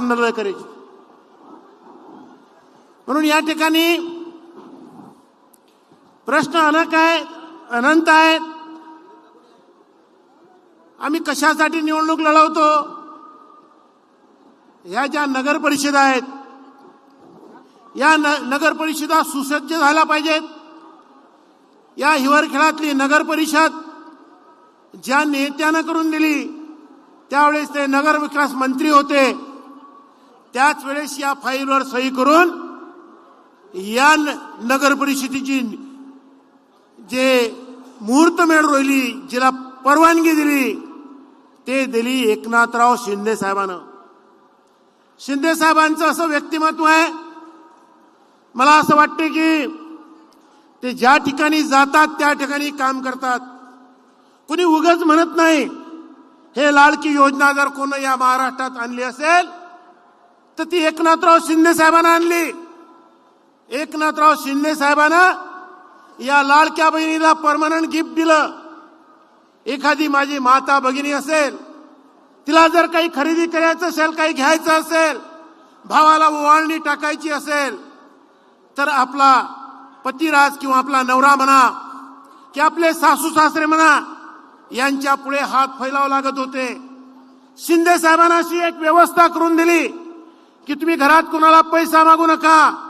Null करायची. म्हणून या ठिकाणी प्रश्न अनेक आहे अनंत आहेत आम्ही कशासाठी निवडणूक लढवतो? ह्या ज्या नगर परिषदा आहेत या न नगर परिषदा सुसज्ज झाल्या पाहिजेत. या हिवरखेळातली नगर परिषद ज्या नेत्यानं करून दिली त्यावेळेस ते नगर विकास मंत्री होते. त्याच वेळेस या फाईलवर सही करून या न- नगर परिषदेची जे मुहूर्तमेढ रोहिली जिला परवानगी दिली ते दिली एकनाथराव शिंदे साहेबांना. शिंदे साहेबांचं असं व्यक्तिमत्व आहे मला असं वाटतं की ते ज्या ठिकाणी जातात त्या ठिकाणी काम करतात. कुणी उगच म्हणत नाही हे लाडकी योजना जर कोण या महाराष्ट्रात आणली असेल तर ती एकनाथराव शिंदे साहेबांना आणली. एकनाथराव शिंदे साहेबांना या लाडक्या बहिणीला परमनंट गिफ्ट दिलं. एखादी माझी माता भगिनी असेल तिला जर काही खरेदी करायचं असेल काही घ्यायचं असेल भावाला ओवाळणी टाकायची असेल तर आपला पतिराज किंवा आपला नवरा म्हणा की आपले सासू सासरे म्हणा यांच्या पुढे हात फैलावं लागत होते. शिंदे साहेबांना अशी एक व्यवस्था करून दिली. की तुम्ही घरात कोणाला पैसा मागू नका.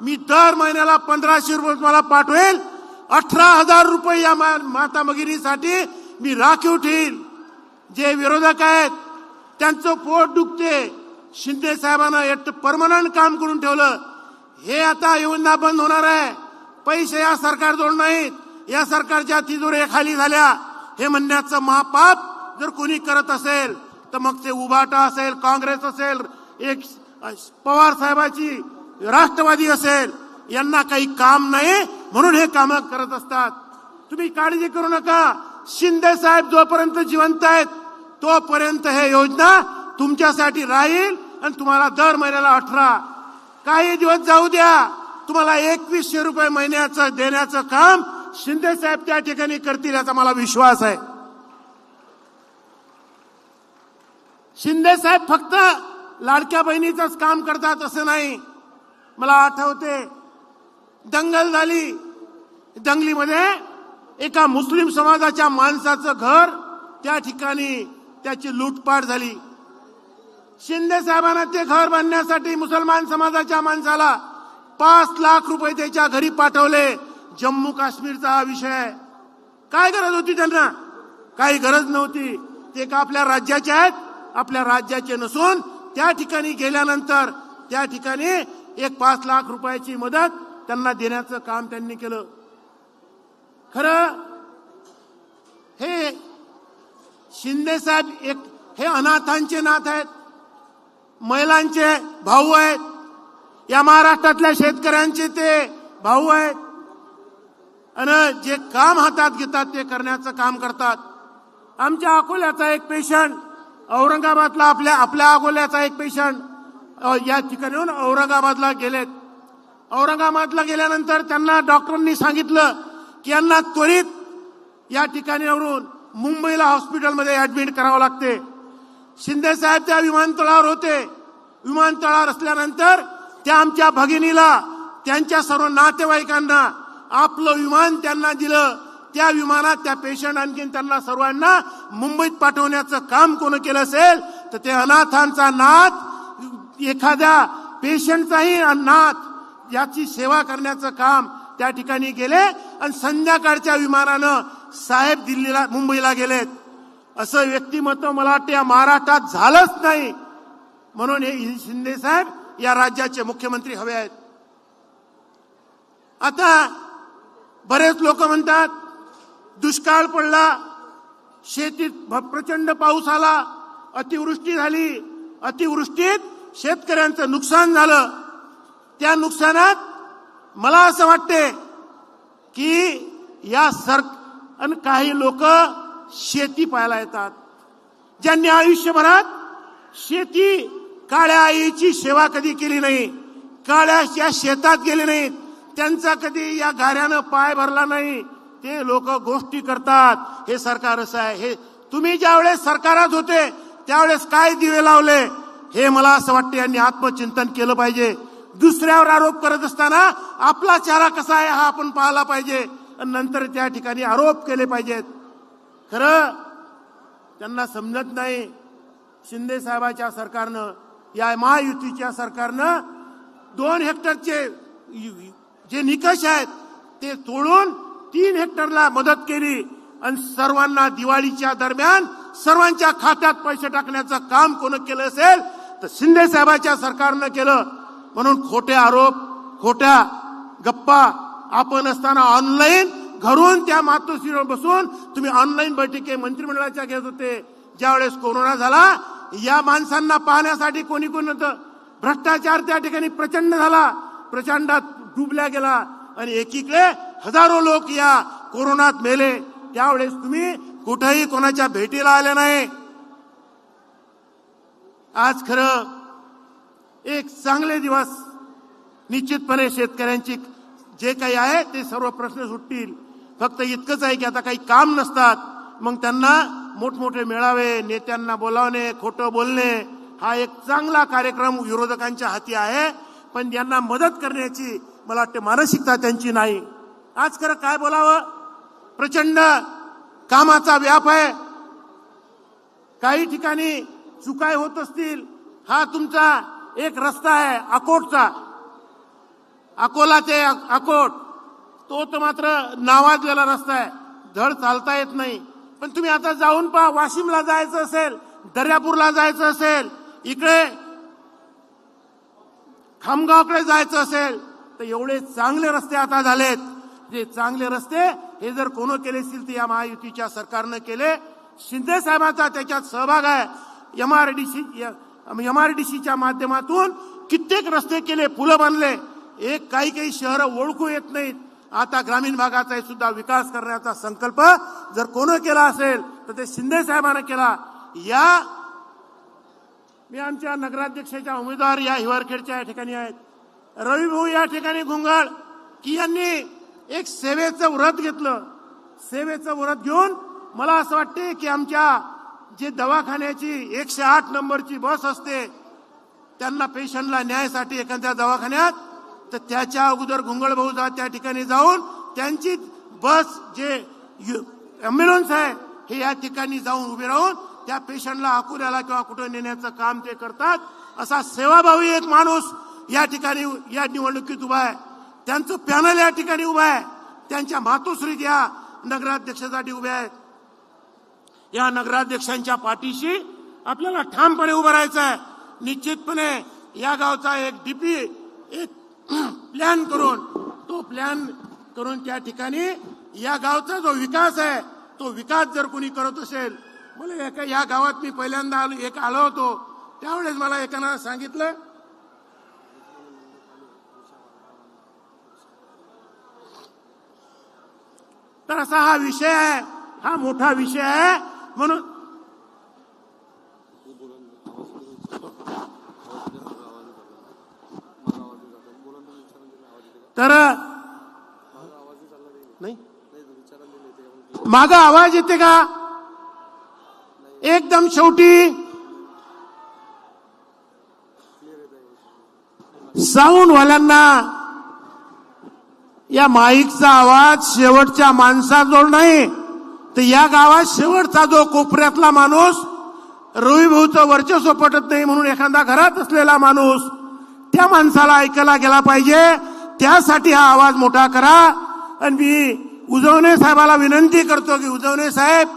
मी दर महिन्याला पंधराशे रुपये तुम्हाला पाठवेल. अठरा हजार रुपये या मा- माता भगिनीसाठी मी राखीव ठेवील जे विरोधक आहेत त्यांचं पोट दुखते. शिंदे साहेबांना एक परमनंट काम करून ठेवलं. हे आता योजना बंद होणार आहे. पैसे या सरकारजवळ नाहीत. या सरकारच्या तिजोऱ्या खाली झाल्या. हे म्हणण्याचं महापाप जर कोणी करत असेल तर मग ते उभाटा असेल काँग्रेस असेल एक पवार साहेबाची राष्ट्रवादी असेल यांना काही काम नाही म्हणून हे काम करत असतात. तुम्ही काळजी करू नका. शिंदे साहेब जोपर्यंत जिवंत आहेत तोपर्यंत हे योजना तुमच्यासाठी राहील आणि तुम्हाला दर महिन्याला अठरा. काही दिवस जाऊ द्या. तुम्हाला एकवीसशे रुपये महिन्याचं देण्याचं काम शिंदे साहेब त्या ठिकाणी करतील याचा मला विश्वास आहे. शिंदे साहेब फक्त लाडक्या बहिणीचंच काम करतात असं नाही. मला आठवते दंगल झाली. दंगलीमध्ये एका मुस्लिम समाजाच्या माणसाचं घर त्या ठिकाणी त्याची लूटपाट झाली. शिंदे साहेबांना ते घर बांधण्यासाठी मुसलमान समाजाच्या माणसाला पाच लाख रुपये त्याच्या घरी पाठवले. जम्मू काश्मीरचा हा विषय आहे. काय गरज होती त्यांना? काही गरज नव्हती. ते का आपल्या राज्याचे आहेत? आपल्या राज्याचे नसून त्या ठिकाणी गेल्यानंतर त्या ठिकाणी एक पाच लाख रुपयाची मदत त्यांना देण्याचं काम त्यांनी केलं. खरं हे शिंदे साहेब एक हे अनाथांचे नाथ आहेत महिलांचे भाऊ आहेत या महाराष्ट्रातल्या शेतकऱ्यांचे ते भाऊ आहेत. आणि जे काम हातात घेतात ते करण्याचं काम करतात. आमच्या अकोल्याचा एक पेशंट औरंगाबादला आपल्या आपल्या अगोल्याचा एक पेशंट या ठिकाणीहून औरंगाबादला गेलेत. औरंगाबादला गेल्यानंतर त्यांना डॉक्टरांनी सांगितलं की यांना त्वरित या ठिकाणीवरून मुंबईला हॉस्पिटलमध्ये ऍडमिट करावं लागते. शिंदे साहेब त्या विमानतळावर होते. विमानतळावर असल्यानंतर त्या आमच्या भगिनीला त्यांच्या सर्व नातेवाईकांना आपलं विमान त्यांना दिलं. त्या विमानात त्या पेशंट आणखीन त्यांना सर्वांना मुंबईत पाठवण्याचं काम कोण केलं असेल तर ते अनाथांचा नाथ एखाद्या पेशंटचाही नाथ याची सेवा करण्याचं काम त्या ठिकाणी गेले आणि संध्याकाळच्या विमानानं साहेब दिल्लीला मुंबईला गेलेत. असं व्यक्तिमत्व मला वाटतं या महाराष्ट्रात झालंच नाही. म्हणून हे शिंदे साहेब या राज्याचे मुख्यमंत्री हवे आहेत. आता बरेच लोक म्हणतात दुष्काळ पडला शेतीत भ- प्रचंड पाऊस आला अतिवृष्टी झाली. अतिवृष्टीत शेतकऱ्यांचं नुकसान झालं. त्या नुकसानात मला असं वाटते की या सर आणि काही लोक शेती पाहायला येतात. ज्यांनी आयुष्यभरात शेती काळ्या आईची सेवा कधी केली नाही काळ्या या शेतात गेले नाहीत त्यांचा कधी या गाऱ्यानं पाय भरला नाही ते लोक गोष्टी करतात. हे सरकार असं आहे. हे तुम्ही ज्यावेळेस सरकारात होते त्यावेळेस काय दिवे लावले? हे मला असं वाटतं यांनी आत्मचिंतन केलं पाहिजे. दुसऱ्यावर आरोप करत असताना आपला चेहरा कसा आहे हा आपण पाहिला पाहिजे. नंतर त्या ठिकाणी आरोप केले पाहिजेत. खरं त्यांना समजत नाही शिंदे साहेबाच्या सरकारनं या महायुतीच्या सरकारनं दोन हेक्टरचे जे निकष आहेत ते तोडून तीन हेक्टरला मदत केली आणि सर्वांना दिवाळीच्या दरम्यान सर्वांच्या खात्यात पैसे टाकण्याचं काम कोण केलं असेल तर शिंदे साहेबांच्या सरकारनं केलं. म्हणून खोटे आरोप खोट्या गप्पा आपण असताना ऑनलाईन घरून त्या मातोश्रीवर बसून तुम्ही ऑनलाईन बैठकी मंत्रिमंडळाच्या घेत होते. ज्यावेळेस कोरोना झाला या माणसांना पाहण्यासाठी कोणी कोण होतं भ्रष्टाचार त्या ठिकाणी प्रचंड झाला. प्रचंडात डुबल्या गेला आणि एकीकडे हजारो लोक या कोरोनात मेले. त्यावेळेस तुम्ही कुठेही कोणाच्या भेटीला आले नाही. आज खरं एक चांगले दिवस निश्चितपणे शेतकऱ्यांची जे काही आहे ते सर्व प्रश्न सुटतील. फक्त इतकंच आहे की आता काही काम नसतात. मग त्यांना मोठमोठे मेळावे नेत्यांना बोलावणे खोटं बोलणे हा एक चांगला कार्यक्रम विरोधकांच्या हाती आहे. पण यांना मदत करण्याची मला वाटते मानसिकता त्यांची नाही. आज खरं काय बोलावं? प्रचंड कामाचा व्याप आहे. काही ठिकाणी चुकाय होत असतील हा तुमचा एक रस्ता आहे अकोटचा. अकोला ते अकोट तो तर मात्र नावाजलेला रस्ता आहे. धड चालता येत नाही. पण तुम्ही आता जाऊन पहा वाशिमला जायचं असेल दर्यापूरला जायचं असेल इकडे खामगावकडे जायचं असेल तर एवढे चांगले रस्ते आता झालेत. जे चांगले रस्ते हे जर कोण केले असतील ते या महायुतीच्या सरकारनं केले. शिंदे साहेबांचा त्याच्यात सहभाग आहे. M R D C M R D सीच्या माध्यमातून कित्येक रस्ते केले पुलं बांधले एक काही काही शहरं ओळखू येत नाहीत. आता ग्रामीण भागाचा सुद्धा विकास करण्याचा संकल्प जर कोण केला असेल तर ते शिंदे साहेबांना केला. या मी आमच्या नगराध्यक्षाच्या उमेदवार या हिवारखेडच्या या ठिकाणी आहेत. रवी भाऊ या ठिकाणी घुंगाळ. की यांनी एक सेवेचं व्रत घेतलं. सेवेचं व्रत घेऊन मला असं वाटते की आमच्या जे दवाखान्याची एकशे आठ नंबरची बस असते त्यांना पेशंटला न्यायसाठी एखाद्या दवाखान्यात तर त्याच्या अगोदर घुंगळ जा त्या ठिकाणी जाऊन त्यांची बस जे अम्ब्युलन्स आहे हे या ठिकाणी जाऊन उभे राहून त्या पेशंटला अकुऱ्याला किंवा कुठं नेण्याचं काम ते करतात. असा सेवाभावी एक माणूस या ठिकाणी या निवडणुकीत उभा आहे. त्यांचं पॅनल या ठिकाणी उभं आहे. त्यांच्या मातोश्रीत या नगराध्यक्षासाठी उभ्या आहेत. या नगराध्यक्षांच्या पाठीशी आपल्याला ठामपणे उभं राहायचं आहे. निश्चितपणे या गावचा एक डीपी एक प्लॅन करून तो प्लॅन करून त्या ठिकाणी या गावचा जो विकास आहे तो विकास जर कोणी करत असेल मला एका या गावात मी पहिल्यांदा आलो एक आलो होतो. त्यावेळेस मला एकानं सांगितलं तर असा हा विषय आहे. हा मोठा विषय आहे. म्हणून तर नाही. माग आवाज येते का? एकदम शेवटी. साऊंड वाल्यांना या माईकचा आवाज शेवटच्या माणसाजवळ नाही तर या गावात शेवटचा जो कोपऱ्यातला माणूस रविभाऊचं वर्चस्व पटत नाही म्हणून एखादा घरात असलेला माणूस त्या माणसाला ऐकायला गेला पाहिजे. त्यासाठी हा आवाज मोठा करा. आणि मी उजवणे साहेबाला विनंती करतो की उजवणे साहेब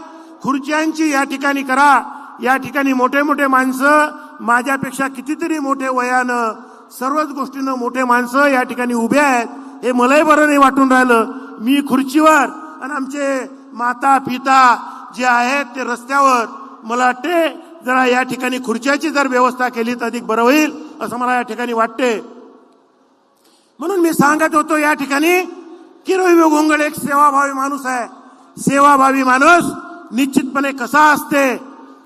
खुर्च्यांची या ठिकाणी करा. या ठिकाणी मोठे मोठे माणसं माझ्यापेक्षा कितीतरी मोठे वयानं सर्वच गोष्टीनं मोठे माणसं या ठिकाणी उभे आहेत. हे मलाही बरं नाही वाटून राहिलं. मी खुर्चीवर आणि आमचे माता पिता जे आहेत ते रस्त्यावर मला वाटते जरा या ठिकाणी खुर्च्याची जर व्यवस्था केली तर अधिक बरं होईल असं मला या ठिकाणी वाटते. म्हणून मी सांगत होतो या ठिकाणी की रवी गोंगड एक सेवाभावी माणूस आहे. सेवाभावी माणूस निश्चितपणे कसा असते?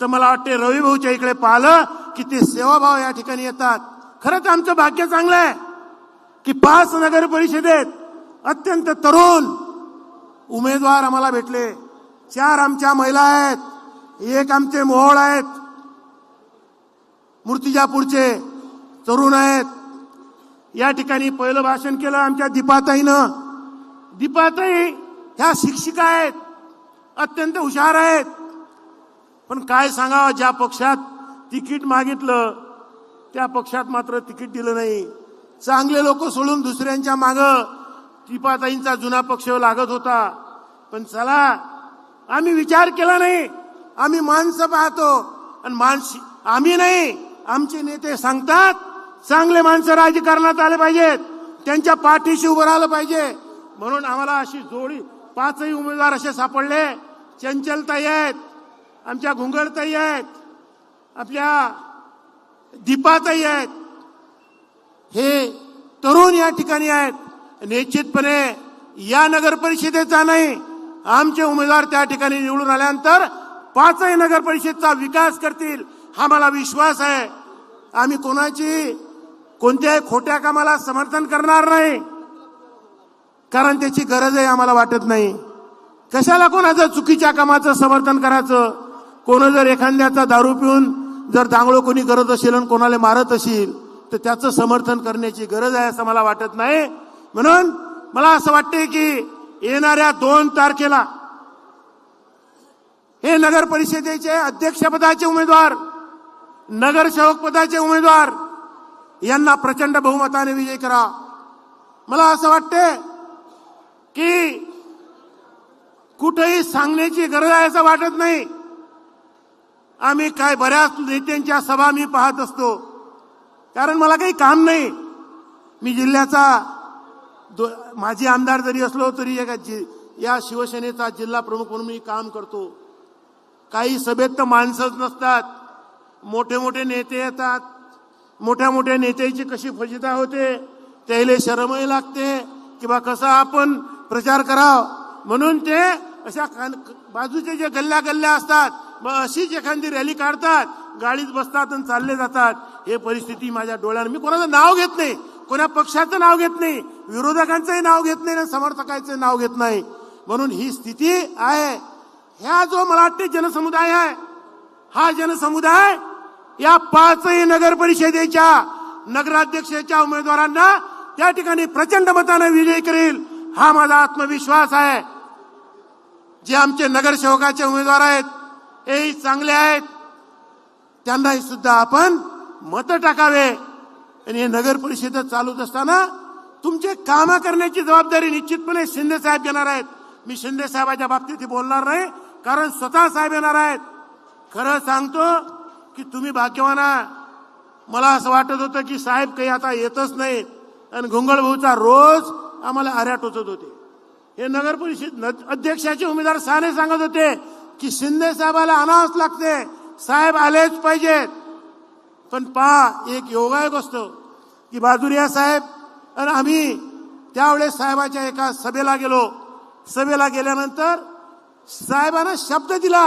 तर मला वाटते रवी भाऊच्या इकडे पाहिलं की ते सेवाभाव या ठिकाणी येतात. खरंच आमचं भाग्य चांगलं आहे. की पाच नगर परिषदेत अत्यंत तरुण उमेदवार आम्हाला भेटले. चार आमच्या महिला आहेत एक आमचे मोहोळ आहेत मूर्तिजापूरचे तरुण आहेत. या ठिकाणी पहिलं भाषण केलं आमच्या दीपाताईनं. दीपाताई ह्या शिक्षिका आहेत अत्यंत हुशार आहेत. पण काय सांगावं ज्या पक्षात तिकीट मागितलं त्या पक्षात मात्र तिकीट दिलं नाही. चांगले लोक सोडून दुसऱ्यांच्या माग दीपाताईंचा जुना पक्ष लागत होता. पण चला आम्ही विचार केला नाही. आम्ही माणसं पाहतो आणि माणस आम्ही नाही. आमचे नेते सांगतात चांगले माणसं राजकारणात आले पाहिजेत. त्यांच्या पाठीशी उभं राहिलं पाहिजे. म्हणून आम्हाला अशी जोडी पाचही उमेदवार असे सापडले. चंचलताई आहेत आमच्या घुंगडताई आहेत आपल्या दीपाताई आहेत. हे तरुण या ठिकाणी आहेत. निश्चितपणे या नगर परिषदेचा नाही आमचे उमेदवार त्या ठिकाणी निवडून आल्यानंतर पाचही नगर परिषदचा विकास करतील हा मला विश्वास आहे. आम्ही कोणाची कोणत्याही खोट्या कामाला समर्थन करणार नाही. कारण त्याची गरजही आम्हाला वाटत नाही. कशाला कोणाचं चुकीच्या कामाचं समर्थन करायचं? कोण जर एखाद्याचा दारू पिऊन जर दांगळो कोणी करत असेल आणि कोणाला मारत असेल तर त्याचं समर्थन करण्याची गरज आहे असं मला वाटत नाही. म्हणून मला असं वाटते की येणाऱ्या दोन तारखेला हे नगर परिषदेचे अध्यक्षपदाचे उमेदवार नगरसेवक पदाचे उमेदवार यांना प्रचंड बहुमताने विजय करा. मला असं वाटते की कुठेही सांगण्याची गरज आहे असं वाटत नाही. आम्ही काय बऱ्याच नेत्यांच्या सभा मी पाहत असतो. कारण मला काही काम नाही. मी जिल्ह्याचा दो- आमदार जरी असलो तरी एका जि या शिवसेनेचा जिल्हा प्रमुख म्हणून मी काम करतो. काही सभेत तर माणसंच नसतात. मोठे मोठे नेते येतात. मोठ्या मोठ्या नेत्याची कशी फजिता होते त्याला शरमही लागते किंवा कसा आपण प्रचार कराव. म्हणून ते अशा बाजूचे जे गल्ल्या गल्ल्या असतात मग अशीच एखादी रॅली काढतात. गाडीत बसतात आणि चालले जातात. हे परिस्थिती माझ्या डोळ्यानं मी कोणाचं नाव घेत नाही. कोणा पक्षाचं नाव घेत नाही. विरोधकांचंही नाव घेत नाही आणि समर्थकांचं नाव घेत नाही. म्हणून ही स्थिती आहे. ह्या जो मला वाटते जनसमुदाय आहे हा जनसमुदाय या पाचही नगर परिषदेच्या नगराध्यक्षाच्या उमेदवारांना त्या ठिकाणी प्रचंड मताने विजय करेल हा माझा आत्मविश्वास आहे. जे आमचे नगरसेवकाचे उमेदवार आहेत हेही चांगले आहेत. त्यांनाही सुद्धा आपण मत टाकावे. आणि हे नगर परिषद चालूच असताना तुमचे काम करण्याची जबाबदारी निश्चितपणे शिंदे साहेब घेणार आहेत. मी शिंदे साहेबाच्या बाबतीत बोलणार नाही कारण स्वतः साहेब येणार आहेत. खरं सांगतो की तुम्ही भाग्यवान मला असं वाटत होतं की साहेब काही आता येतच नाही आणि घुंगळ भाऊचा रोज आम्हाला आऱ्या टोचत होते. हे नगर परिषद न- अध्यक्षाचे उमेदवार साने सांगत होते की शिंदे साहेबाला अनावस लागते. साहेब आलेच पाहिजेत. पण पहा एक योगायोग असतो की बाजुरिया साहेब आणि आम्ही त्यावेळेस साहेबाच्या एका सभेला गेलो. सभेला गेल्यानंतर साहेबानं शब्द दिला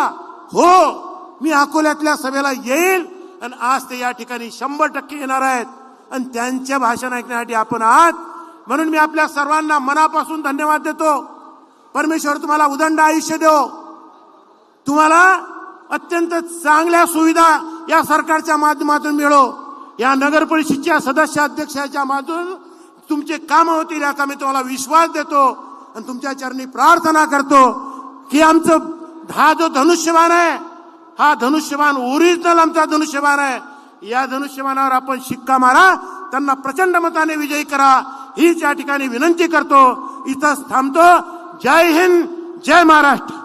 हो मी अकोल्यातल्या सभेला येईल आणि आज ते या ठिकाणी शंभर टक्के येणार आहेत आणि त्यांचे भाषण ऐकण्यासाठी आपण आहात. म्हणून मी आपल्या सर्वांना मनापासून धन्यवाद देतो. परमेश्वर तुम्हाला उदंड आयुष्य देव तुम्हाला अत्यंत चांगल्या सुविधा या सरकारच्या माध्यमातून मिळो. या नगर परिषदच्या सदस्य अध्यक्षाच्या माध्यमातून तुमचे काम होतील याचा मी तुम्हाला विश्वास देतो आणि तुमच्या चरणी प्रार्थना करतो की आमचं हा जो धनुष्यबाण आहे हा धनुष्यबाण ओरिजिनल आमचा धनुष्यबाण आहे. या धनुष्यबाणावर आपण शिक्का मारा त्यांना प्रचंड मताने विजयी करा. हीच या ठिकाणी विनंती करतो. इथंच थांबतो. जय हिंद जय महाराष्ट्र.